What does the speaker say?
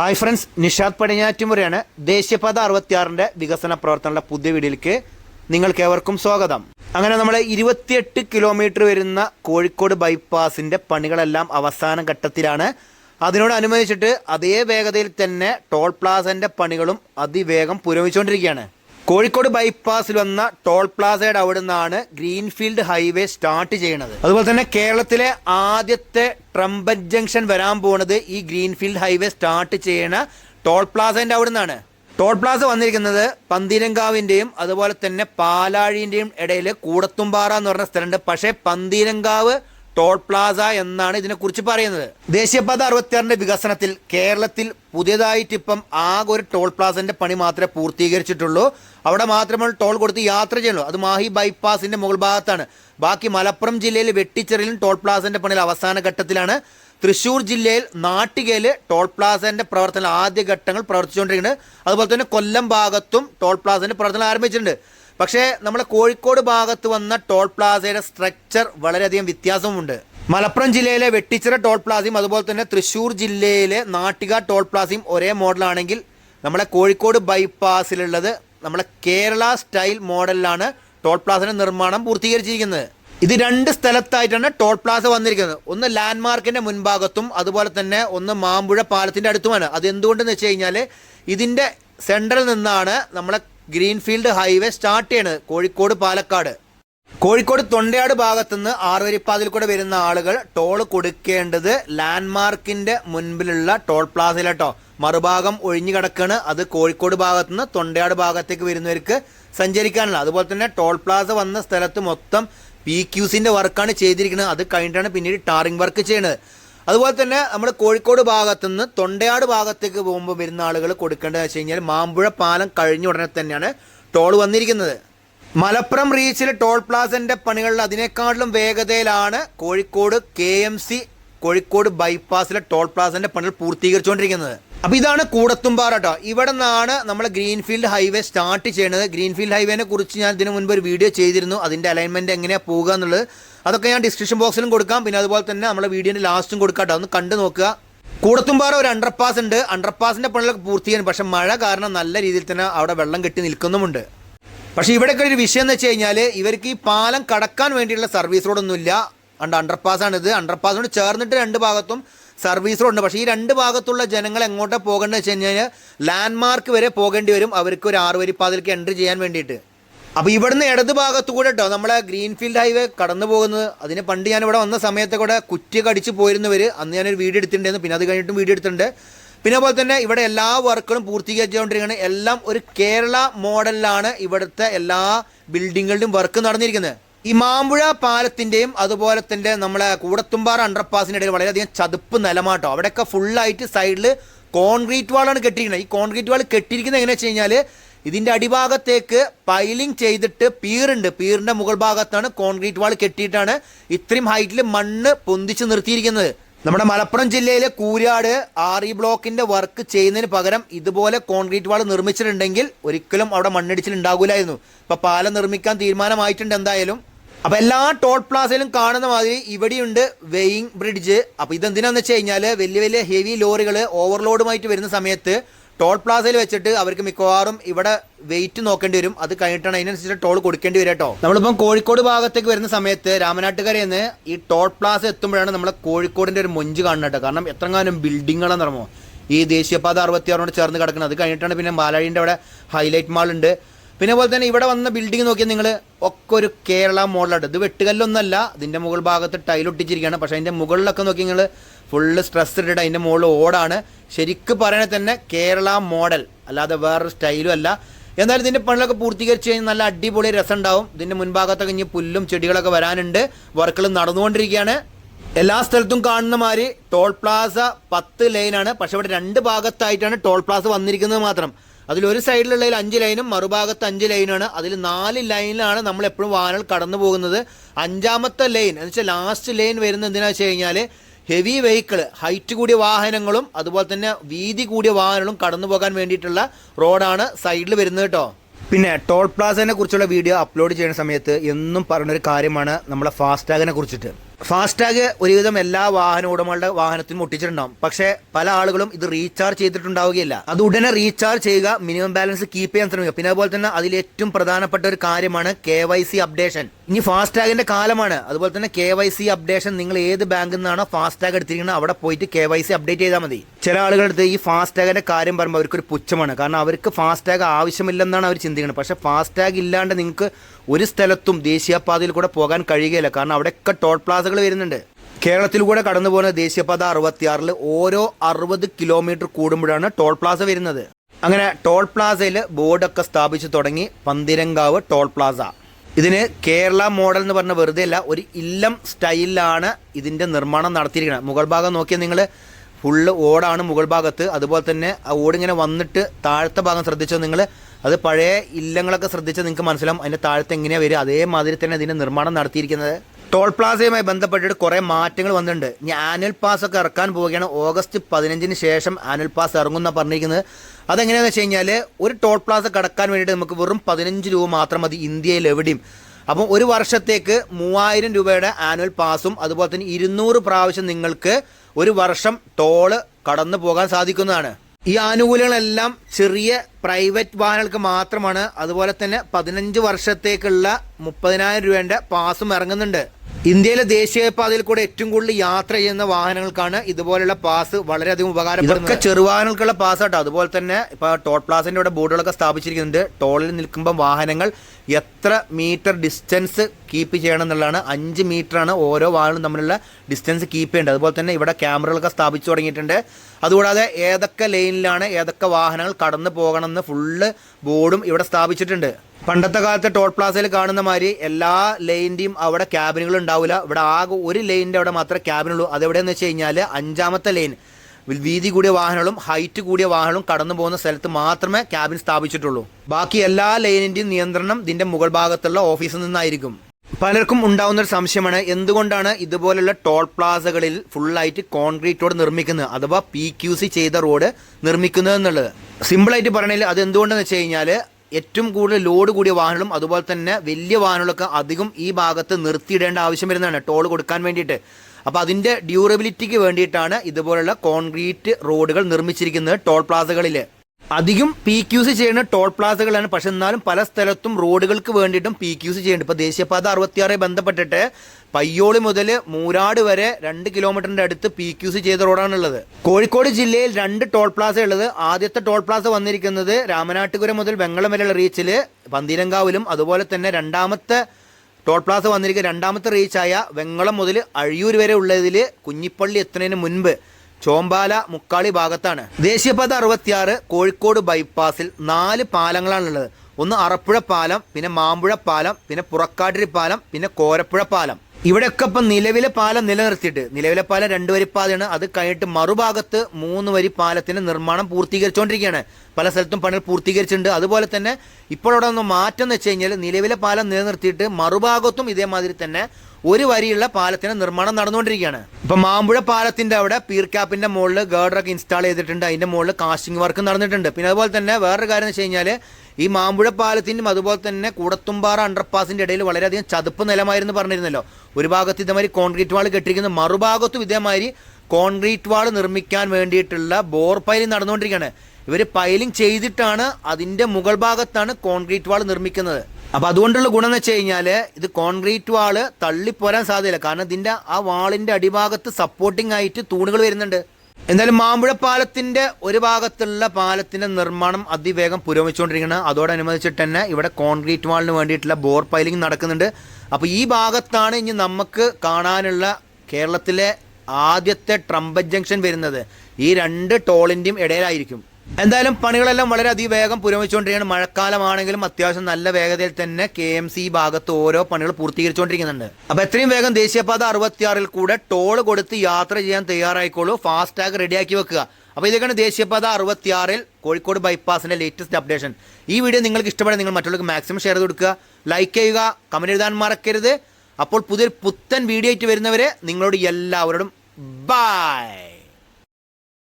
Hi friends Nishad പടിഞ്ഞാറ്റുമുറയാണ് ദേശീയപാത അറുപത്തിയാറിന്റെ വികസന പ്രവർത്തനങ്ങളുടെ പുതിയ വീഡിയോയിലേക്ക് നിങ്ങൾക്ക് ഏവർക്കും സ്വാഗതം. അങ്ങനെ നമ്മൾ ഇരുപത്തിയെട്ട് കിലോമീറ്റർ വരുന്ന കോഴിക്കോട് ബൈപ്പാസിന്റെ പണികളെല്ലാം അവസാന ഘട്ടത്തിലാണ്. അതിനോടനുബന്ധിച്ചിട്ട് അതേ വേഗതയിൽ തന്നെ ടോൾ പ്ലാസന്റെ പണികളും അതിവേഗം പുരോഗമിച്ചുകൊണ്ടിരിക്കുകയാണ്. കോഴിക്കോട് ബൈപ്പാസിൽ വന്ന ടോൾ പ്ലാസയുടെ അവിടെ നിന്നാണ് ഗ്രീൻഫീൽഡ് ഹൈവേ സ്റ്റാർട്ട് ചെയ്യുന്നത് അതുപോലെ തന്നെ കേരളത്തിലെ ആദ്യത്തെ ട്രംപറ്റ് ജംഗ്ഷൻ വരാൻ പോണത് ഈ ഗ്രീൻഫീൽഡ് ഹൈവേ സ്റ്റാർട്ട് ചെയ്യുന്ന ടോൾ പ്ലാസന്റെ അവിടെ നിന്നാണ് ടോൾ പ്ലാസ വന്നിരിക്കുന്നത് പന്തീരങ്കാവിന്റെയും അതുപോലെ തന്നെ പാലാഴിന്റെയും ഇടയിൽ കൂടത്തുംപാറ എന്ന് പറഞ്ഞ സ്ഥലമുണ്ട്. പക്ഷേ പന്തീരങ്കാവ് ടോൾ പ്ലാസ എന്നാണ് ഇതിനെക്കുറിച്ച് പറയുന്നത്. ദേശീയപാത അറുപത്തിയാറിന്റെ വികസനത്തിൽ കേരളത്തിൽ പുതിയതായിട്ട് ഇപ്പം ആകെ ഒരു ടോൾ പ്ലാസന്റെ പണി മാത്രമേ പൂർത്തീകരിച്ചിട്ടുള്ളൂ. അവിടെ മാത്രമേ ടോൾ കൊടുത്ത് യാത്ര ചെയ്യുള്ളൂ. അത് മാഹി ബൈപ്പാസിന്റെ മുകൾ ഭാഗത്താണ്. ബാക്കി മലപ്പുറം ജില്ലയിൽ വെട്ടിച്ചെറിയിലും ടോൾ പ്ലാസന്റെ പണിയിൽ അവസാന ഘട്ടത്തിലാണ്. തൃശ്ശൂർ ജില്ലയിൽ നാട്ടികയിൽ ടോൾ പ്ലാസന്റെ പ്രവർത്തനം ആദ്യ ഘട്ടങ്ങൾ പ്രവർത്തിച്ചുകൊണ്ടിരിക്കുന്നത് അതുപോലെ തന്നെ കൊല്ലം ഭാഗത്തും ടോൾ പ്ലാസന്റെ പ്രവർത്തനം ആരംഭിച്ചിട്ടുണ്ട്. പക്ഷേ നമ്മുടെ കോഴിക്കോട് ഭാഗത്ത് വന്ന ടോൾ പ്ലാസയുടെ സ്ട്രക്ചർ വളരെയധികം വ്യത്യാസമുണ്ട്. മലപ്പുറം ജില്ലയിലെ വെട്ടിച്ചിറ ടോൾ പ്ലാസയും അതുപോലെ തന്നെ തൃശ്ശൂർ ജില്ലയിലെ നാട്ടിക ടോൾ പ്ലാസയും ഒരേ മോഡലാണെങ്കിൽ നമ്മളെ കോഴിക്കോട് ബൈപ്പാസിലുള്ളത് നമ്മളെ കേരള സ്റ്റൈൽ മോഡലിലാണ് ടോൾ പ്ലാസയുടെ നിർമ്മാണം പൂർത്തീകരിച്ചിരിക്കുന്നത്. ഇത് രണ്ട് സ്ഥലത്തായിട്ടാണ് ടോൾ പ്ലാസ വന്നിരിക്കുന്നത്. ഒന്ന് ലാൻഡ് ലാൻഡ്മാർക്കിന്റെ മുൻഭാഗത്തും അതുപോലെ തന്നെ ഒന്ന് മാമ്പുഴ പാലത്തിന്റെ അടുത്തുമാണ്. അത് എന്തുകൊണ്ടെന്ന് വെച്ച് കഴിഞ്ഞാൽ ഇതിന്റെ സെൻട്രൽ നിന്നാണ് നമ്മളെ ഗ്രീൻഫീൽഡ് ഹൈവേ സ്റ്റാർട്ട് ചെയ്യണത് കോഴിക്കോട് പാലക്കാട്. കോഴിക്കോട് തൊണ്ടയാട് ഭാഗത്തുനിന്ന് ആറുവരിപ്പാതിൽ കൂടെ വരുന്ന ആളുകൾ ടോൾ കൊടുക്കേണ്ടത് ലാൻഡ്മാർക്കിന്റെ മുൻപിലുള്ള ടോൾ പ്ലാസയിലട്ടോ മറുഭാഗം ഒഴിഞ്ഞു കിടക്കാണ്. അത് കോഴിക്കോട് ഭാഗത്തുനിന്ന് തൊണ്ടയാട് ഭാഗത്തേക്ക് വരുന്നവർക്ക് സഞ്ചരിക്കാനുള്ള. അതുപോലെ തന്നെ ടോൾ പ്ലാസ വന്ന സ്ഥലത്ത് മൊത്തം പി ക്യൂസിന്റെ വർക്കാണ് ചെയ്തിരിക്കുന്നത്. അത് കഴിഞ്ഞിട്ടാണ് പിന്നീട് ടാറിംഗ് വർക്ക് ചെയ്യുന്നത് അതുപോലെ തന്നെ നമ്മുടെ കോഴിക്കോട് ഭാഗത്തുനിന്ന് തൊണ്ടയാട് ഭാഗത്തേക്ക് പോകുമ്പോൾ വരുന്ന ആളുകൾ കൊടുക്കേണ്ടത് വെച്ച് കഴിഞ്ഞാൽ മാമ്പുഴ പാലം കഴിഞ്ഞ ഉടനെ തന്നെയാണ് ടോൾ വന്നിരിക്കുന്നത്. മലപ്പുറം റീച്ചിലെ ടോൾ പ്ലാസന്റെ പണികളിൽ അതിനേക്കാളും വേഗതയിലാണ് കോഴിക്കോട് കെ കോഴിക്കോട് ബൈപ്പാസിലെ ടോൾ പ്ലാസന്റെ പണികൾ പൂർത്തീകരിച്ചുകൊണ്ടിരിക്കുന്നത്. അപ്പൊ ഇതാണ് കൂടത്തുംപാറ കേട്ടോ ഇവിടെ നിന്നാണ് നമ്മൾ ഗ്രീൻഫീൽഡ് ഹൈവേ സ്റ്റാർട്ട് ചെയ്യുന്നത് ഗ്രീൻഫീൽഡ് ഹൈവേനെ കുറിച്ച് ഞാൻ ഇതിനു മുൻപ് ഒരു വീഡിയോ ചെയ്തിരുന്നു. അതിന്റെ അലൈൻമെന്റ് എങ്ങനെയാ പോകുക എന്നുള്ളത്. അതൊക്കെ ഞാൻ ഡിസ്ക്രിപ്ഷൻ ബോക്സിലും കൊടുക്കാം. പിന്നെ അതുപോലെ തന്നെ നമ്മുടെ വീഡിയോന്റെ ലാസ്റ്റും കൊടുക്കാം കേട്ടോ ഒന്ന് കണ്ടു നോക്കുക. കൂടത്തുംപാറ ഒരു അണ്ടർപാസ് ഉണ്ട്. അണ്ടർപാസിന്റെ പണികളൊക്കെ പൂർത്തിയാണ് പക്ഷെ മഴ കാരണം നല്ല രീതിയിൽ തന്നെ അവിടെ വെള്ളം കെട്ടി നിൽക്കുന്നുമുണ്ട്. പക്ഷേ ഇവിടെയൊക്കെ ഒരു വിഷയം എന്ന് വെച്ച് കഴിഞ്ഞാൽ ഇവർക്ക് ഈ പാലം കടക്കാൻ വേണ്ടിയുള്ള സർവീസ് റോഡൊന്നുമില്ല അണ്ട് അണ്ടർപാസ് ആണ് ഇത് അണ്ടർപാസിനോട് ചേർന്നിട്ട് രണ്ട് ഭാഗത്തും സർവീസ് പക്ഷേ ഈ രണ്ട് ഭാഗത്തുള്ള ജനങ്ങൾ എങ്ങോട്ടാണ് പോകേണ്ടത് വെച്ച് കഴിഞ്ഞാൽ ലാൻഡ്മാർക്ക് വരെ പോകേണ്ടി വരും. അവർക്ക് ഒരു ആറ് വരി പാതിലേക്ക് എൻട്രി ചെയ്യാൻ വേണ്ടിയിട്ട്. അപ്പോൾ ഇവിടുന്ന് ഇടത് ഭാഗത്ത് കൂടെ കേട്ടോ നമ്മളെ ഗ്രീൻഫീൽഡ് ഹൈവേ കടന്നു പോകുന്നത്. അതിന് പണ്ട് ഞാൻ ഇവിടെ വന്ന സമയത്ത് കൂടെ കുറ്റി കടിച്ച് പോയിരുന്നവർ അന്ന് ഞാനൊരു വീഡിയോ എടുത്തിട്ടുണ്ടായിരുന്നു. പിന്നെ അത് കഴിഞ്ഞിട്ടും വീഡിയോ എടുത്തിട്ടുണ്ട്. പിന്നെ അതുപോലെ തന്നെ ഇവിടെ എല്ലാ വർക്കുകളും പൂർത്തീകരിച്ചുകൊണ്ടിരിക്കുകയാണ് എല്ലാം ഒരു കേരള മോഡലിലാണ് ഇവിടുത്തെ എല്ലാ ബിൽഡിങ്ങുകളുടെയും വർക്ക് നടന്നിരിക്കുന്നത്. ഈ പാലത്തിന്റെയും അതുപോലെ തന്നെ നമ്മളെ കൂടത്തുമ്പാറ അണ്ടർപാസിന്റെ ഇടയിൽ വളരെയധികം ചതുപ്പ് നിലമാട്ടോ അവിടെയൊക്കെ ഫുള്ളായിട്ട് സൈഡിൽ കോൺക്രീറ്റ് വാളാണ് കെട്ടിയിരിക്കുന്നത്. ഈ കോൺക്രീറ്റ് വാൾ കെട്ടിയിരിക്കുന്നത് എങ്ങനെയാ വെച്ച് കഴിഞ്ഞാൽ ഇതിന്റെ അടിഭാഗത്തേക്ക് പൈലിംഗ് ചെയ്തിട്ട് പീറുണ്ട്. പീറിന്റെ മുകൾ ഭാഗത്താണ് കോൺക്രീറ്റ് വാൾ കെട്ടിയിട്ടാണ് ഇത്രയും ഹൈറ്റിൽ മണ്ണ് പൊന്തിച്ച് നിർത്തിയിരിക്കുന്നത്. നമ്മുടെ മലപ്പുറം ജില്ലയിലെ കൂരാട് ആർ ഇ ബ്ലോക്കിന്റെ വർക്ക് ചെയ്യുന്നതിന് പകരം ഇതുപോലെ കോൺക്രീറ്റ് വാൾ നിർമ്മിച്ചിട്ടുണ്ടെങ്കിൽ ഒരിക്കലും അവിടെ മണ്ണിടിച്ചിൽ ഉണ്ടാകില്ലായിരുന്നു ഇപ്പൊ പാലം നിർമ്മിക്കാൻ തീരുമാനമായിട്ടുണ്ട് എന്തായാലും. അപ്പൊ എല്ലാ ടോൾ പ്ലാസയിലും കാണുന്ന മാതിരി ഇവിടെയുണ്ട് വെയിങ് ബ്രിഡ്ജ്. അപ്പൊ ഇതെന്തിനാന്ന് വെച്ച് കഴിഞ്ഞാൽ വലിയ വലിയ ഹെവി ലോറികൾ ഓവർലോഡുമായിട്ട് വരുന്ന സമയത്ത് ടോൾ പ്ലാസയിൽ വെച്ചിട്ട് അവർക്ക് മിക്കവാറും ഇവിടെ വെയിറ്റ് നോക്കേണ്ടി വരും. അത് കഴിഞ്ഞിട്ടാണ് അതിനനുസരിച്ച് ടോൾ കൊടുക്കേണ്ടി വരും കേട്ടോ. നമ്മളിപ്പം കോഴിക്കോട് ഭാഗത്തേക്ക് വരുന്ന സമയത്ത് രാമനാട്ടുകരയിൽ നിന്ന് ഈ ടോൾ പ്ലാസ എത്തുമ്പോഴാണ് നമ്മളെ കോഴിക്കോടിന്റെ ഒരു മൊഞ്ച് കാണുന്നത് കേട്ടോ. കാരണം എത്രങ്ങാനും ബിൽഡിങ്ങുകളാന്ന് പറയുമ്പോൾ ഈ ദേശീയപാത അറുപത്തിയാറിനോട് ചേർന്ന് കിടക്കുന്നത്. അത് കഴിഞ്ഞിട്ടാണ് പിന്നെ മാലാഴിന്റെ അവിടെ ഹൈലൈറ്റ് മാൾ ഉണ്ട് പിന്നെ പോലെ തന്നെ ഇവിടെ വന്ന ബിൽഡിംഗ് നോക്കിയാൽ നിങ്ങൾ ഒക്കെ ഒരു കേരള മോഡലാണ്. ഇത് വെട്ടുകല്ലൊന്നല്ല ഇതിന്റെ മുകൾ ഭാഗത്ത് ടൈൽ ഒട്ടിച്ചിരിക്കുകയാണ്. പക്ഷേ അതിന്റെ മുകളിലൊക്കെ നോക്കി നിങ്ങൾ ഫുള്ള് സ്ട്രെസ് ഇട്ടിട്ട് അതിന്റെ മുകളിൽ ഓടാണ്. ശരിക്കും പറയണേ തന്നെ കേരള മോഡൽ അല്ലാതെ വേറൊരു സ്റ്റൈലും അല്ല. എന്നാലും ഇതിന്റെ പണികളൊക്കെ പൂർത്തീകരിച്ച് കഴിഞ്ഞാൽ നല്ല അടിപൊളി രസം ഉണ്ടാവും. ഇതിന്റെ മുൻഭാഗത്തൊക്കെ ഇനി പുല്ലും ചെടികളൊക്കെ വരാനുണ്ട്. വർക്കുകൾ നടന്നുകൊണ്ടിരിക്കുകയാണ്. എല്ലാ സ്ഥലത്തും കാണുന്ന മാതിരി ടോൾ പ്ലാസ പത്ത് ലൈനാണ് പക്ഷെ ഇവിടെ രണ്ട് ഭാഗത്തായിട്ടാണ് ടോൾ പ്ലാസ വന്നിരിക്കുന്നത് മാത്രം. അതിലൊരു സൈഡിലുള്ളതിൽ അഞ്ച് ലൈനും മറുഭാഗത്ത് അഞ്ച് ലൈനാണ് അതിൽ നാല് ലൈനിലാണ് നമ്മൾ എപ്പോഴും വാഹനങ്ങൾ കടന്നു പോകുന്നത്. അഞ്ചാമത്തെ ലൈൻ എന്ന് വെച്ചാൽ ലാസ്റ്റ് ലൈൻ വരുന്നത് എന്തിനാ വെച്ച് കഴിഞ്ഞാൽ ഹെവി വെഹിക്കിൾ ഹൈറ്റ് കൂടിയ വാഹനങ്ങളും അതുപോലെ തന്നെ വീതി കൂടിയ വാഹനങ്ങളും കടന്നു പോകാൻ വേണ്ടിയിട്ടുള്ള റോഡാണ് സൈഡിൽ വരുന്നത് കേട്ടോ. പിന്നെ ടോൾ പ്ലാസനെ കുറിച്ചുള്ള വീഡിയോ അപ്ലോഡ് ചെയ്യുന്ന സമയത്ത് എന്നും ഒരു കാര്യമാണ് നമ്മളെ ഫാസ്ടാഗിനെ കുറിച്ചിട്ട്. ഫാസ്ടാഗ് ഒരുവിധം എല്ലാ വാഹന ഉടമകളുടെ വാഹനത്തിനും ഒട്ടിച്ചിട്ടുണ്ടാവും പക്ഷേ പല ആളുകളും ഇത് റീചാർജ് ചെയ്തിട്ടുണ്ടാവുകയില്ല. അത് ഉടനെ റീചാർജ് ചെയ്യുക മിനിമം ബാലൻസ് കീപ്പ് ചെയ്യാൻ ശ്രമിക്കുക. പിന്നെ അതുപോലെ തന്നെ അതിൽ ഏറ്റവും പ്രധാനപ്പെട്ട ഒരു കാര്യമാണ് കെ വൈ സി അപ്ഡേഷൻ. ഇനി ഫാസ്ടാഗിന്റെ കാലമാണ്. അതുപോലെ തന്നെ കെ വൈ സി അപ്ഡേഷൻ നിങ്ങൾ ഏത് ബാങ്കിൽ നിന്നാണോ ഫാസ്ടാഗ് എടുത്തിരിക്കുന്നത് അവിടെ പോയിട്ട് കെ വൈ സി അപ്ഡേറ്റ് ചെയ്താൽ മതി. ചില ആളുകളുടെ ഈ ഫാസ്ടാഗിന്റെ കാര്യം പറയുമ്പോൾ അവർക്കൊരു പുച്ഛമാണ്. കാരണം അവർക്ക് ഫാസ്ടാഗ് ആവശ്യമില്ലെന്നാണ് അവർ ചിന്തിക്കുന്നത്. പക്ഷേ ഫാസ്ടാഗ് ഇല്ലാണ്ട് നിങ്ങൾക്ക് ഒരു സ്ഥലത്തും ദേശീയപാതയിൽ കൂടെ പോകാൻ കഴിയുകയില്ല. കാരണം അവിടെയൊക്കെ ടോൾ പ്ലാസകൾ വരുന്നുണ്ട്. കേരളത്തിൽ കൂടെ കടന്നു പോകുന്ന ദേശീയപാത അറുപത്തിയാറിൽ ഓരോ അറുപത് കിലോമീറ്റർ കൂടുമ്പോഴാണ് ടോൾ പ്ലാസ വരുന്നത്. അങ്ങനെ ടോൾ പ്ലാസയിൽ ബോർഡൊക്കെ സ്ഥാപിച്ചു തുടങ്ങി പന്തിരങ്കാവ് ടോൾ പ്ലാസ. ഇതിന് കേരള മോഡൽ എന്ന് പറഞ്ഞ വെറുതെ അല്ല ഒരു ഇല്ലം സ്റ്റൈലിലാണ് ഇതിന്റെ നിർമ്മാണം നടത്തിയിരിക്കുന്നത്. മുഗൾ ഭാഗം നോക്കിയാൽ നിങ്ങൾ ഫുള്ള് ഓടാണ് മുകൾ ഭാഗത്ത്. അതുപോലെ തന്നെ ആ ഓടിങ്ങനെ വന്നിട്ട് താഴത്തെ ഭാഗം ശ്രദ്ധിച്ചോ നിങ്ങൾ അത് പഴയ ഇല്ലങ്ങളൊക്കെ ശ്രദ്ധിച്ചാൽ നിങ്ങൾക്ക് മനസ്സിലാവും അതിന്റെ താഴത്തെ എങ്ങനെയാണ് വരിക. അതേമാതിരി തന്നെ ഇതിന്റെ നിർമ്മാണം നടത്തിയിരിക്കുന്നത്. ടോൾ പ്ലാസയുമായി ബന്ധപ്പെട്ടിട്ട് കുറേ മാറ്റങ്ങൾ വന്നിട്ടുണ്ട്. ഇനി ആനുവൽ പാസ് ഒക്കെ ഇറക്കാൻ പോവുകയാണ്. ഓഗസ്റ്റ് പതിനഞ്ചിന് ശേഷം ആനുവൽ പാസ് ഇറങ്ങുന്ന പറഞ്ഞിരിക്കുന്നത്. അതെങ്ങനെയാണെന്ന് വെച്ച് കഴിഞ്ഞാൽ ഒരു ടോൾ പ്ലാസ കടക്കാൻ വേണ്ടിയിട്ട് നമുക്ക് വെറും പതിനഞ്ച് രൂപ മാത്രം മതി ഇന്ത്യയിൽ എവിടെയും. അപ്പം ഒരു വർഷത്തേക്ക് മൂവായിരം രൂപയുടെ ആനുവൽ പാസും അതുപോലെ തന്നെ ഇരുന്നൂറ് പ്രാവശ്യം നിങ്ങൾക്ക് ഒരു വർഷം ടോൾ കടന്നു പോകാൻ സാധിക്കുന്നതാണ്. ഈ ആനുകൂല്യങ്ങളെല്ലാം ചെറിയ പ്രൈവറ്റ് വാഹനങ്ങൾക്ക് മാത്രമാണ്. അതുപോലെ തന്നെ പതിനഞ്ച് വർഷത്തേക്കുള്ള മുപ്പതിനായിരം രൂപയുടെ പാസും ഇറങ്ങുന്നുണ്ട്. ഇന്ത്യയിലെ ദേശീയപാതയിൽ കൂടെ ഏറ്റവും കൂടുതൽ യാത്ര ചെയ്യുന്ന വാഹനങ്ങൾക്കാണ് ഇതുപോലുള്ള പാസ് വളരെയധികം ഉപകാരപ്പെടുന്നത്. ഇതൊക്കെ ചെറുവാഹനങ്ങൾക്കുള്ള പാസ് ആട്ടോ അതുപോലെ തന്നെ ഇപ്പൊ ടോൾ പ്ലാസിന്റെ ഇവിടെ ബോർഡുകളൊക്കെ സ്ഥാപിച്ചിരിക്കുന്നുണ്ട്. ടോളിൽ നിൽക്കുമ്പോൾ വാഹനങ്ങൾ എത്ര മീറ്റർ ഡിസ്റ്റൻസ് കീപ്പ് ചെയ്യണം എന്നുള്ളതാണ്. അഞ്ച് മീറ്ററാണ് ഓരോ വാളും തമ്മിലുള്ള ഡിസ്റ്റൻസ് കീപ്പ് ചെയ്യേണ്ടത്. അതുപോലെ തന്നെ ഇവിടെ ക്യാമറകളൊക്കെ സ്ഥാപിച്ചു തുടങ്ങിയിട്ടുണ്ട്. അതുകൂടാതെ ഏതൊക്കെ ലൈനിലാണ് ഏതൊക്കെ വാഹനങ്ങൾ കടന്നു പോകണമെന്ന് ഫുള്ള് ബോർഡും ഇവിടെ സ്ഥാപിച്ചിട്ടുണ്ട്. പണ്ടത്തെ കാലത്ത് ടോൾ പ്ലാസയിൽ കാണുന്ന മാതിരി എല്ലാ ലൈനിന്റെയും അവിടെ ക്യാബിനുകൾ ഉണ്ടാവില്ല. ഇവിടെ ആകെ ഒരു ലൈനിന്റെ അവിടെ മാത്രമേ ക്യാബിനുള്ളൂ അതെവിടെയെന്ന് വെച്ച് കഴിഞ്ഞാൽ അഞ്ചാമത്തെ ലൈൻ വീതി കൂടിയ വാഹനങ്ങളും ഹൈറ്റ് കൂടിയ വാഹനങ്ങളും കടന്നു പോകുന്ന സ്ഥലത്ത് മാത്രമേ ക്യാബിൻ സ്ഥാപിച്ചിട്ടുള്ളൂ. ബാക്കി എല്ലാ ലൈനിന്റെയും നിയന്ത്രണം ഇതിന്റെ മുകൾ ഭാഗത്തുള്ള ഓഫീസിൽ നിന്നായിരിക്കും. പലർക്കും ഉണ്ടാവുന്ന ഒരു സംശയമാണ് എന്തുകൊണ്ടാണ് ഇതുപോലുള്ള ടോൾ പ്ലാസകളിൽ ഫുള്ളായിട്ട് കോൺക്രീറ്റ് റോഡ് നിർമ്മിക്കുന്നത് അഥവാ പി ക്യു സി ചെയ്ത റോഡ് നിർമ്മിക്കുന്നത് എന്നുള്ളത്? സിമ്പിളായിട്ട് പറഞ്ഞാൽ അത് എന്തുകൊണ്ടെന്ന് വെച്ച് കഴിഞ്ഞാൽ ഏറ്റവും കൂടുതൽ ലോഡ് കൂടിയ വാഹനങ്ങളും അതുപോലെ തന്നെ വലിയ വാഹനങ്ങളൊക്കെ അധികം ഈ ഭാഗത്ത് നിർത്തിയിടേണ്ട ആവശ്യം വരുന്നതാണ് ടോൾ കൊടുക്കാൻ വേണ്ടിയിട്ട്. അപ്പോൾ അതിന്റെ ഡ്യൂറബിലിറ്റിക്ക് വേണ്ടിയിട്ടാണ് ഇതുപോലുള്ള കോൺക്രീറ്റ് റോഡുകൾ നിർമ്മിച്ചിരിക്കുന്നത് ടോൾ പ്ലാസകളിൽ അധികം പി ക്യൂസ് ചെയ്യുന്ന ടോൾ പ്ലാസകളാണ്. പക്ഷെ എന്നാലും പല സ്ഥലത്തും റോഡുകൾക്ക് വേണ്ടിയിട്ടും പി ക്യൂസ് ചെയ്യുന്നുണ്ട്. ഇപ്പോൾ ദേശീയപാത അറുപത്തിയാറെ ബന്ധപ്പെട്ടിട്ട് പയ്യോളി മുതൽ മൂരാട് വരെ രണ്ട് കിലോമീറ്ററിന്റെ അടുത്ത് പി ക്യൂസ് ചെയ്ത റോഡാണുള്ളത്. കോഴിക്കോട് ജില്ലയിൽ രണ്ട് ടോൾ പ്ലാസ ഉള്ളത്. ആദ്യത്തെ ടോൾ പ്ലാസ വന്നിരിക്കുന്നത് രാമനാട്ടുകുരം മുതൽ വെങ്ങളം വരെയുള്ള റീച്ചിൽ പന്തീരങ്കാവിലും അതുപോലെ തന്നെ രണ്ടാമത്തെ ടോൾ പ്ലാസ വന്നിരിക്കുന്ന രണ്ടാമത്തെ റീച്ചായ വെങ്ങളം മുതൽ അഴിയൂർ വരെ ഉള്ളതിൽ കുഞ്ഞിപ്പള്ളി എത്തുന്നതിന് മുൻപ് ചോമ്പാല മുക്കാളി ഭാഗത്താണ്. ദേശീയപാത അറുപത്തിയാറ് കോഴിക്കോട് ബൈപ്പാസിൽ നാല് പാലങ്ങളാണുള്ളത്. ഒന്ന് അറപ്പുഴ പാലം പിന്നെ മാമ്പുഴ പാലം പിന്നെ പുറക്കാട്ടിരി പാലം പിന്നെ കോരപ്പുഴ പാലം. ഇവിടെയൊക്കെ ഇപ്പം നിലവിലെ പാലം നിലനിർത്തിയിട്ട്. നിലവിലെ പാലം രണ്ട് വരി പാതയാണ്. അത് കഴിഞ്ഞിട്ട് മറുഭാഗത്ത് മൂന്ന് വരി പാലത്തിന്റെ നിർമ്മാണം പൂർത്തീകരിച്ചുകൊണ്ടിരിക്കുകയാണ് പല സ്ഥലത്തും പണികൾ പൂർത്തീകരിച്ചിട്ടുണ്ട്. അതുപോലെ തന്നെ ഇപ്പോഴവിടെ ഒന്ന് മാറ്റം എന്ന് വെച്ച് കഴിഞ്ഞാൽ നിലവിലെ പാലം നിലനിർത്തിയിട്ട് മറുഭാഗത്തും ഇതേമാതിരി തന്നെ ഒരു വരിയുള്ള പാലത്തിന്റെ നിർമ്മാണം നടന്നുകൊണ്ടിരിക്കുകയാണ്. ഇപ്പൊ മാമ്പുഴ പാലത്തിന്റെ അവിടെ പീർ ക്യാപ്പിന്റെ മുകളിൽ ഗേർഡറൊക്കെ ഇൻസ്റ്റാൾ ചെയ്തിട്ടുണ്ട്. അതിന്റെ മുകളിൽ കാസ്റ്റിംഗ് വർക്ക് നടന്നിട്ടുണ്ട്. പിന്നെ അതുപോലെ തന്നെ വേറൊരു കാര്യം എന്ന് വെച്ച് കഴിഞ്ഞാൽ ഈ മാമ്പുഴ പാലത്തിനും അതുപോലെ തന്നെ കൂടത്തുംപാറ അണ്ടർപാസിന്റെ ഇടയിൽ വളരെയധികം ചതുപ്പ് നിലമായിരുന്നു പറഞ്ഞിരുന്നല്ലോ. ഒരു ഭാഗത്ത് ഇതേമാതിരി കോൺക്രീറ്റ് വാൾ കെട്ടിയിരിക്കുന്ന. മറുഭാഗത്തും ഇതേമാതിരി കോൺക്രീറ്റ് വാൾ നിർമ്മിക്കാൻ വേണ്ടിയിട്ടുള്ള ബോർ പൈലിംഗ് നടന്നുകൊണ്ടിരിക്കുകയാണ്. ഇവർ പൈലിംഗ് ചെയ്തിട്ടാണ് അതിന്റെ മുകൾ ഭാഗത്താണ് കോൺക്രീറ്റ് വാൾ നിർമ്മിക്കുന്നത്. അപ്പൊ അതുകൊണ്ടുള്ള ഗുണം എന്ന് വെച്ച് കഴിഞ്ഞാൽ ഇത് കോൺക്രീറ്റ് വാൾ തള്ളിപ്പോരാൻ സാധ്യതയില്ല. കാരണം ഇതിന്റെ ആ വാളിന്റെ അടിഭാഗത്ത് സപ്പോർട്ടിംഗ് ആയിട്ട് തൂണുകൾ വരുന്നുണ്ട്. എന്തായാലും മാമ്പുഴ പാലത്തിന്റെ ഒരു ഭാഗത്തുള്ള പാലത്തിന്റെ നിർമ്മാണം അതിവേഗം പുരോഗമിച്ചുകൊണ്ടിരിക്കുകയാണ്. അതോടനുബന്ധിച്ചിട്ട് തന്നെ ഇവിടെ കോൺക്രീറ്റ് വാളിന് വേണ്ടിയിട്ടുള്ള ബോർ പൈലിംഗ് നടക്കുന്നുണ്ട്. അപ്പോൾ ഈ ഭാഗത്താണ് ഇനി നമുക്ക് കാണാനുള്ള കേരളത്തിലെ ആദ്യത്തെ ട്രംപ് ജംഗ്ഷൻ വരുന്നത്. ഈ രണ്ട് ടോളിന്റെയും ഇടയിലായിരിക്കും. എന്തായാലും പണികളെല്ലാം വളരെ അതിവേഗം പുരോഗമിച്ചുകൊണ്ടിരിക്കുകയാണ്. മഴക്കാലമാണെങ്കിലും അത്യാവശ്യം നല്ല വേഗതയിൽ തന്നെ കെ എം സി ഭാഗത്ത് ഓരോ പണികൾ പൂർത്തീകരിച്ചുകൊണ്ടിരിക്കുന്നുണ്ട്. അപ്പൊ എത്രയും വേഗം ദേശീയപാത അറുപത്തിയാറിൽ കൂടെ ടോൾ കൊടുത്ത് യാത്ര ചെയ്യാൻ തയ്യാറായിക്കോളൂ. ഫാസ്ടാഗ് റെഡിയാക്കി വെക്കുക. അപ്പോൾ ഇതൊക്കെയാണ് ദേശീയപാത അറുപത്തിയാറിൽ കോഴിക്കോട് ബൈപ്പാസിന്റെ ലേറ്റസ്റ്റ് അപ്ഡേഷൻ ഈ വീഡിയോ നിങ്ങൾക്ക് ഇഷ്ടപ്പെടാൻ നിങ്ങൾ മറ്റുള്ളവർക്ക് മാക്സിമം ഷെയർ ചെയ്ത് കൊടുക്കുക. ലൈക്ക് ചെയ്യുക കമന്റ് എഴുതാൻ മറക്കരുത്. അപ്പോൾ പുതിയൊരു പുത്തൻ വീഡിയോ ആയിട്ട് വരുന്നവരെ നിങ്ങളോട് എല്ലാവരോടും ബൈ